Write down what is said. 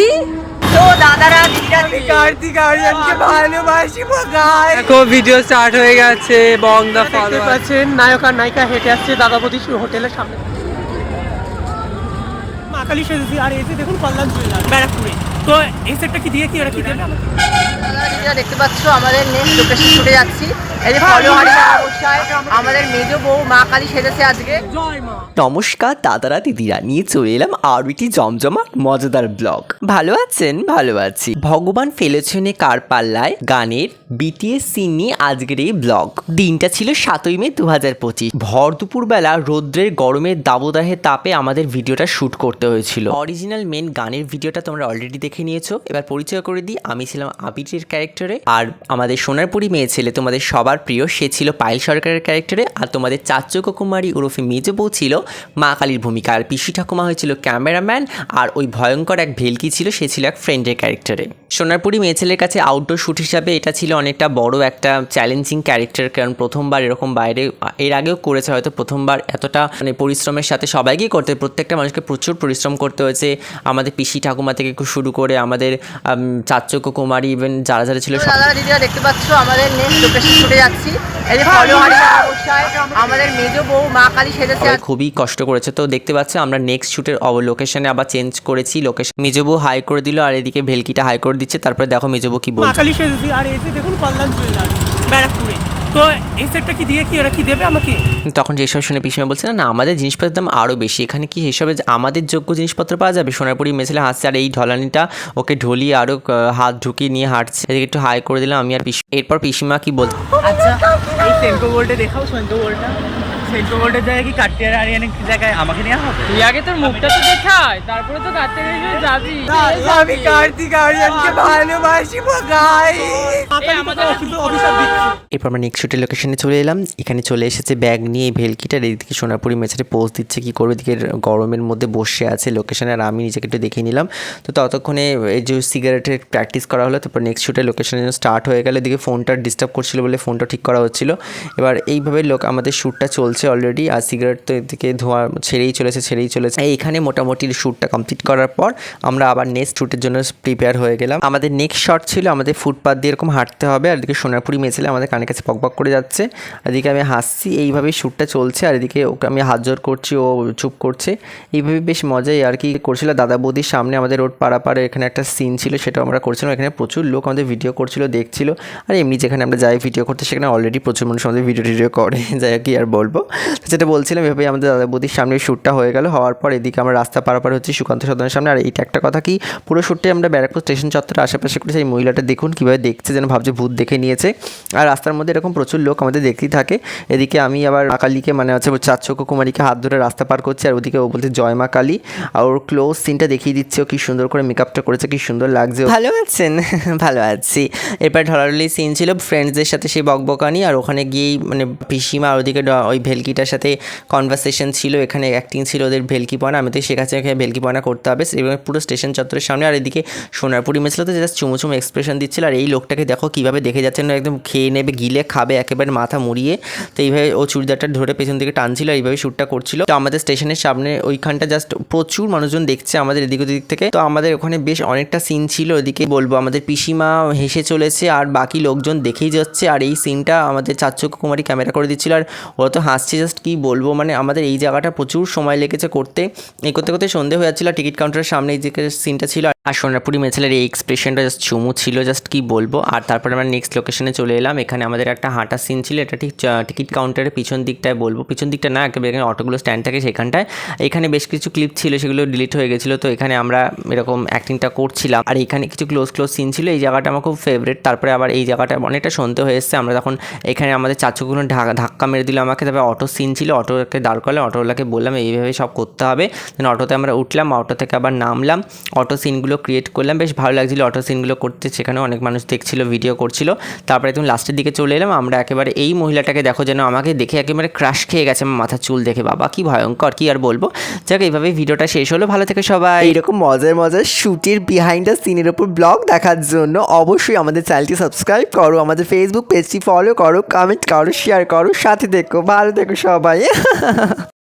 কি তো দাদারা দিদিরা কার্তিক আরিয়ানকে ভালোবাসি দেখো ভিডিও স্টার্ট হয়ে গেছে বং দা ফলোয়ার পাচ্ছেন নায়ক আর নায়িকা হেঁটে আসছে হোটেলের সামনে। মা কালী সেজেছি আর এই যে দেখুন কল্যাণ জুয়েলার ব্যারাকপুরে। তো এই সেটটা কি দিয়ে কি ওরা কি দেবে? দেখতে পাচ্ছ আমাদের নেক্সট লোকেশন ছুটে যাচ্ছি। এই যে ফলো আমাদের মেজো বউ মা কালী সেজেছে আজকে। জয় মা। নমস্কার দাদারা দিদিরা নিয়ে চলে এলাম আরবিটি জমজমা মজাদার ব্লগ। ভালো আছেন? ভালো আছি। ভগবান ফেলেছেনে কার পাল্লায়? গানের বিটিএস সিন নিয়ে আজকের এই ব্লগ। দিনটা ছিল সাতই মে দু হাজার পঁচিশ। ভর দুপুরবেলা রৌদ্রের গরমের দাবদাহে তাপে আমাদের ভিডিওটা শ্যুট করতে হয়েছিল। অরিজিনাল মেন গানের ভিডিওটা তোমরা অলরেডি দেখে নিয়েছো। এবার পরিচয় করে দিই, আমি ছিলাম আবিরের ক্যারেক্টারে আর আমাদের সোনারপুরি মেয়ে ছেলে তোমাদের সবার প্রিয়, সে ছিল পায়েল সরকারের ক্যারেক্টারে আর তোমাদের চাচ্চক কুমারী ওরফে মেজো বউ ছিল মা কালীর ভূমিকা। আর পিসি ঠাকুমা হয়েছিল ক্যামেরাম্যান আর ওই ভয়ঙ্কর এক ভেলকি ছিল সে ছিল এক ফ্রেন্ডের ক্যারেক্টারে সোনারপুরি মেয়ে ছেলের কাছে আউটডোর শ্যুট হিসাবে এটা ছিল অনেকটা বড় একটা চ্যালেঞ্জিং ক্যারেক্টার কারণ প্রথমবার এরকম বাইরে এর আগেও করেছে হয়তো প্রথমবার এতটা মানে পরিশ্রমের সাথে সবাইকেই করতে প্রত্যেকটা মানুষকে প্রচুর পরিশ্রম করতে হয়েছে। আমাদের পিসি ঠাকুমা থেকে শুরু করে আমাদের চাচ্চক কুমারী ইভেন যারা যারা ছিল দিদিরা দেখতে পাচ্ছ আমাদের নেক্সট লোকেশন ছুটে যাচ্ছি। এই যে বউ মা কালী সেজেছে খুবই কষ্ট করেছে। তো দেখতে পাচ্ছ আমরা নেক্সট শুটের লোকেশনে আবার চেঞ্জ করেছি। লোকেশন মেজবু হাই করে দিল আর এদিকে ভেলকিটা হাই করে দিচ্ছে। তারপরে দেখো মেজবু কি মা বলছে। কালী সেজেছি। আর এসে দেখুন কল্যাণ জুয়েলার ব্যারাকপুরে। তো এই সেটটা কি দিয়ে কি ওরা কি দেবে আমাকে? তখন যেসব শুনে পিসমা বলছে না না আমাদের জিনিসপত্রের দাম আরও বেশি। এখানে কি হিসাবে যে আমাদের যোগ্য জিনিসপত্র পাওয়া যাবে? সোনারপুরি মেছেলে হাসছে আর এই ঢলানিটা ওকে ঢলিয়ে আরও হাত ঢুকিয়ে নিয়ে হাঁটছে। এদিকে একটু হাই করে দিলাম আমি আর পিস এরপর পিসিমা কি বলছে আচ্ছা এই টেম্পো দেখাও টেম্পো সেন্ট্রো গোল্ডের জায়গায় কি কাটিয়ার আরিয়ানের জায়গায় আমাকে নেওয়া হবে? তুই আগে তোর মুখটা তো দেখায় তারপরে তো যাবি। আমি কার্তিক আরিয়ানকে ভালোবাসি এরপর আমরা নেক্সট শুটের লোকেশনে চলে এলাম। এখানে চলে এসেছে ব্যাগ নিয়ে এই ভেলকিটার এদিকে সোনারপুরি মেছেরে পোস্ট দিচ্ছে কি করবে এদিকে গরমের মধ্যে বসে আছে লোকেশনে আর আমি নিজেকে একটু দেখে নিলাম। তো ততক্ষণে এই যে সিগারেটের প্র্যাকটিস করা হলো তারপর নেক্সট শুটের লোকেশনে স্টার্ট হয়ে গেল। এদিকে ফোনটা ডিস্টার্ব করছিল বলে ফোনটা ঠিক করা হচ্ছিল। এবার এইভাবে লোক আমাদের শ্যুটটা চলছে। অলরেডি আর সিগারেট তো এদিকে ধোঁয়া ছেড়েই চলেছে ছেড়েই চলেছে। এইখানে মোটামুটি শ্যুটটা কমপ্লিট করার পর আমরা আবার নেক্সট শ্যুটের জন্য প্রিপেয়ার হয়ে গেলাম। আমাদের নেক্সট শট ছিল আমাদের ফুটপাথ দিয়ে এরকম হাঁটতে হবে, আর এদিকে সোনারপুরি মেয়েছিলে আমাদের কানের কাছে পকপক করে যাচ্ছে। আর এদিকে আমি হাসছি, এইভাবেই শ্যুটটা চলছে, আর এদিকে ওকে আমি হাত জোর করছি, ও চুপ করছে। এইভাবে বেশ মজাই আর কি করছিল। দাদা বৌদির সামনে আমাদের রোড পাড়াপাড়ে এখানে একটা সিন ছিল সেটা আমরা করছিলাম। এখানে প্রচুর লোক আমাদের ভিডিও করছিল, দেখছিল। আর এমনি যেখানে আমরা যাই ভিডিও করতে, সেখানে অলরেডি প্রচুর মানুষ আমাদের ভিডিও টিডিও করে, যাই কি আর বলব। যেটা বলছিলাম, এভাবেই আমাদের দাদা বৌদির সামনে শ্যুটটা হয়ে গেল। হওয়ার পর এদিকে আমরা রাস্তা পারাপার হচ্ছি সুকান্ত সদনের সামনে। আর এইটা একটা কথা কি, পুরো শ্যুটটাই আমরা ব্যারাকপুর স্টেশন চত্বরের আশেপাশে করেছি। এই মহিলাটা দেখুন কীভাবে দেখছে, যেন ভাবছে ভূত দেখে নিয়েছে। আর রাস্তার মধ্যে এরকম প্রচুর লোক আমাদের দেখতেই থাকে। এদিকে আমি আবার মা কালীকে মানে হচ্ছে চাচ্চক কুমারীকে হাত ধরে রাস্তা পার করছি। আর ওদিকে ও বলছে, জয় মা কালী। আর ওর ক্লোজ সিনটা দেখিয়ে দিচ্ছে ও কি সুন্দর করে মেকআপটা করেছে, কি সুন্দর লাগছে ভালো আছেন? ভালো আছি। এরপর ঢলাঢলি সিন ছিল ফ্রেন্ডসদের সাথে সেই বকবকানি। আর ওখানে গিয়েই মানে পিসিমা আর ওদিকে ওই ভেলকিটার সাথে কনভারসেশন ছিল, এখানে অ্যাক্টিং ছিল ওদের ভেলকিপনা, আমি তো শেখাচ্ছি এখানে ভেলকিপনা করতে হবে, এবং পুরো স্টেশন চত্বরের সামনে, আর এদিকে সোনারপুরি মেছিল তো জাস্ট চুমু চুমু এক্সপ্রেশন দিচ্ছিল, আর এই লোকটাকে দেখো কীভাবে দেখে যাচ্ছেন না একদম খেয়ে নেবে, গিলে খাবে, একেবারে মাথা মুড়িয়ে, তো এইভাবে ও চুড়িদারটা ধরে পেছন দিকে টানছিল এইভাবে শ্যুটটা করছিল। তো আমাদের স্টেশনের সামনে ওইখানটা জাস্ট প্রচুর মানুষজন দেখছে আমাদের এদিক ওদিক থেকে, তো আমাদের ওখানে বেশ অনেকটা সিন ছিল ওদিকে বলব আমাদের পিসিমা হেসে চলেছে, আর বাকি লোকজন দেখেই যাচ্ছে, আর এই সিনটা আমাদের চাচ্চক কুমারী ক্যামেরা করে দিচ্ছিল, আর ওরা তো হাসছে জাস্ট কী বলব? মানে আমাদের এই জায়গাটা প্রচুর সময় লেগেছে করতে। এই করতে করতে সন্ধে হয়ে যাচ্ছিল, টিকিট কাউন্টারের সামনে এই যে সিনটা ছিল আর সোনারপুরি মেছেলের এই এক্সপ্রেশনটা জাস্ট চুমু ছিল জাস্ট কি বলব? আর তারপরে আমরা নেক্সট লোকেশনে চলে এলাম। এখানে আমাদের একটা হাঁটা সিন ছিল, এটা ঠিক টিকিট কাউন্টারের পিছন দিকটায় বলব। পিছন দিকটা না, একেবারে এখানে অটোগুলো স্ট্যান্ড থাকে সেখানটায়। এখানে বেশ কিছু ক্লিপ ছিল, সেগুলো ডিলিট হয়ে গেছিল। তো এখানে আমরা এরকম অ্যাক্টিংটা করছিলাম। আর এখানে কিছু ক্লোজ ক্লোজ সিন ছিল। এই জায়গাটা আমার খুব ফেভারিট তারপরে আবার এই জায়গাটা অনেকটা সন্ধে হয়ে এসছে। আমরা তখন এখানে আমাদের চাচুগুলো ধাক্কা মেরে দিল আমাকে। তারপরে অটো সিন ছিল। অটোকে দাঁড় করলাম। অটোওয়ালাকে বললাম, এইভাবে সব করতে হবে। দেন অটোতে আমরা উঠলাম। অটো থেকে আবার নামলাম। অটো সিনগুলো ক্রিয়েট করলাম। বেশ ভালো লাগছিল অটো সিনগুলো করতে। সেখানে অনেক মানুষ দেখছিল ভিডিও করছিল। তারপরে একদম লাস্টের দিকে চলে এলাম। আমরা একেবারে এই মহিলাটাকে দেখো যেন আমাকে দেখে একেবারে ক্রাশ খেয়ে গেছে আমার মাথার চুল দেখে। বাবা, কি ভয়ঙ্কর, কি আর বলব? যাক, এইভাবে ভিডিওটা শেষ হলো। ভালো থেকে সবাই। এরকম মজার মজার শুটের বিহাইন্ড দ্য সিনের ওপর ব্লগ দেখার জন্য অবশ্যই আমাদের চ্যানেলটি সাবস্ক্রাইব করো। আমাদের ফেসবুক পেজটি ফলো করো কমেন্ট করো শেয়ার করো। সাথে দেখো ভালো দেখো সবাই।